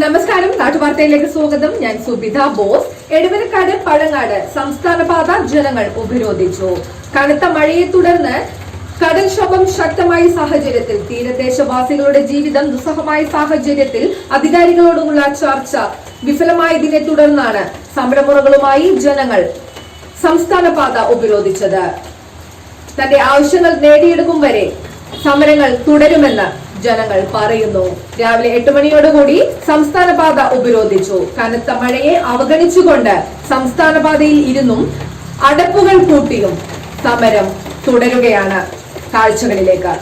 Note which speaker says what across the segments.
Speaker 1: നമസ്കാരം നാട്ടുവാർത്തയിലേക്ക് സ്വാഗതം. ഞാൻ സുബിത ബോസ്. എടവനക്കാട് പഴങ്ങാട് സംസ്ഥാന പാത ജനങ്ങൾ ഉപരോധിച്ചു. കനത്ത മഴയെ തുടർന്ന് കടൽക്ഷോഭം ശക്തമായ സാഹചര്യത്തിൽ തീരദേശവാസികളുടെ ജീവിതം ദുസ്സഹമായ സാഹചര്യത്തിൽ അധികാരികളോടുമുള്ള ചർച്ച വിഫലമായതിനെ തുടർന്നാണ് സമരമുറകളുമായി ജനങ്ങൾ സംസ്ഥാന പാത ഉപരോധിച്ചത്. തന്റെ ആവശ്യങ്ങൾ നേടിയെടുക്കും വരെ സമരങ്ങൾ തുടരുമെന്ന് ജനങ്ങൾ പറയുന്നു. രാവിലെ എട്ട് മണിയോടുകൂടി സംസ്ഥാന പാത ഉപരോധിച്ചു. കനത്ത മഴയെ അവഗണിച്ചുകൊണ്ട് സംസ്ഥാന പാതയിൽ ഇരുന്നും അടപ്പുകൾ കൂട്ടിയും സമരം തുടരുകയാണ് കാഴ്ചകളിലേക്ക്.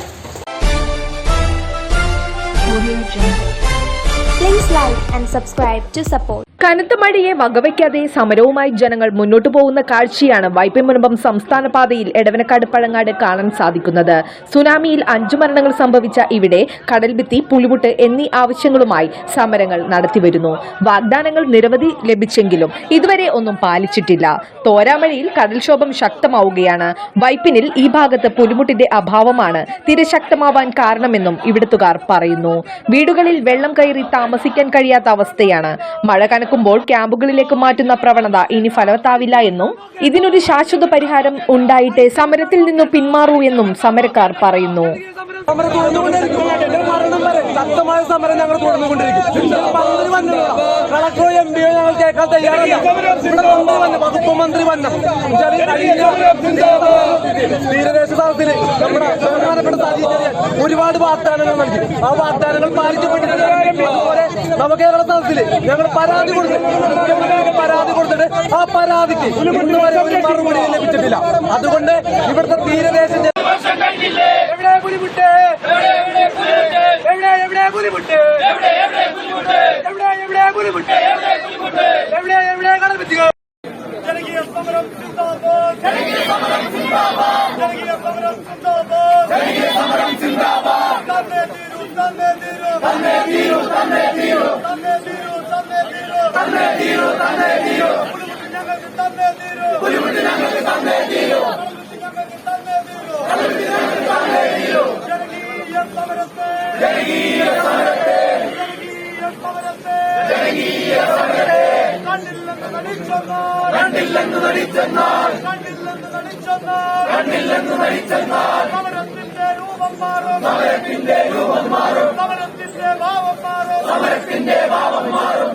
Speaker 2: Please like and subscribe to support
Speaker 1: കനത്ത മഴയെ വകവയ്ക്കാതെ സമരവുമായി ജനങ്ങൾ മുന്നോട്ടു പോകുന്ന കാഴ്ചയാണ് വൈപ്പിൻ മുനമ്പം സംസ്ഥാന പാതയിൽ എടവനക്കാട് പഴങ്ങാട് കാണാൻ സാധിക്കുന്നത്. സുനാമിയിൽ അഞ്ചു മരണങ്ങൾ സംഭവിച്ച ഇവിടെ കടൽഭിത്തി പുലിമുട്ട് എന്നീ ആവശ്യങ്ങളുമായി സമരങ്ങൾ നടത്തിവരുന്നു. വാഗ്ദാനങ്ങൾ നിരവധി ലഭിച്ചെങ്കിലും ഇതുവരെ ഒന്നും പാലിച്ചിട്ടില്ല. തോരാമഴയിൽ കടൽക്ഷോഭം ശക്തമാവുകയാണ്. വൈപ്പിനിൽ ഈ ഭാഗത്ത് പുലിമുട്ടിന്റെ അഭാവമാണ് തിരശക്തമാവാൻ കാരണമെന്നും ഇവിടുത്തുകാർ പറയുന്നു. വീടുകളിൽ വെള്ളം കയറി താമസിക്കാൻ കഴിയാത്ത അവസ്ഥയാണ്. മഴ കനക്കുമ്പോൾ ക്യാമ്പുകളിലേക്ക് മാറ്റുന്ന പ്രവണത ഇനി ഫലവത്താവില്ല എന്നും ഇതിനൊരു ശാശ്വത പരിഹാരം ഉണ്ടായിട്ടേ സമരത്തിൽ നിന്നു പിന്മാറൂ എന്നും സമരക്കാർ പറയുന്നു.
Speaker 3: സമരം തുടർന്നുകൊണ്ടിരിക്കും മരണം വരെ ശക്തമായ സമരം ഞങ്ങൾ തുടർന്നുകൊണ്ടിരിക്കും മന്ത്രി വന്നില്ല കളക്ടറോ എം പിയോ ഞങ്ങൾ കേൾക്കാൻ തയ്യാറല്ല. ഇവിടെ മന്ത്രി വന്നു. വകുപ്പ് മന്ത്രി വന്നു. തീരദേശ സ്ഥലത്തിൽ നമ്മുടെ ബഹുമാനപ്പെട്ട സജി ഒരുപാട് വാഗ്ദാനങ്ങൾ നൽകി. ആ വാഗ്ദാനങ്ങൾ പാലിക്കപ്പെട്ടിട്ടില്ല അതുപോലെ നവകേരള തലത്തിൽ ഞങ്ങൾ പരാതി കൊടുത്തു മുഖ്യമന്ത്രിക്ക് പരാതി കൊടുത്തിട്ട് ആ പരാതിക്ക് ഇന്ന് വരെ മറുപടി ലഭിച്ചിട്ടില്ല. അതുകൊണ്ട് ഇവിടുത്തെ തീരദേശ ജന- എവിടെ പുലിമുട്ട് എവിടെ എവിടെ പുലിമുട്ട് എവിടെ എവിടെ പുലിമുട്ട് എവിടെ എവിടെ കടൽഭിത്തികൾ ജനകീയ സമരം ജനകീയ സമരം ജനകീയ സമരം ജനകീയ സമരം സിന്ദാബാദ് തന്നെ തീരൂ തന്നെ തീരൂ തന്നെ തീരൂ തന്നെ തീരൂ തന്നെ തീരൂ തന്നെ തീരൂ തന്നെ തീരൂ തന്നെ തീരൂ പുലിമുട്ട് ഞങ്ങൾക്ക് തന്നെ തീരൂ പുലിമുട്ട് ഞങ്ങൾക്ക് തന്നെ തീരൂ ജനകീയ സമരത്തെ ജനകീയ കണ്ടില്ലെന്ന് നടിച്ചെന്നാൽ കണ്ടില്ലെന്ന് നടിച്ചെന്നാൽ സമരത്തിന്റെ രൂപം മാറും സമരത്തിന്റെ രൂപം മാറും സമരത്തിന്റെ ഭാവം മാറും സമരത്തിന്റെ ഭാവം മാറും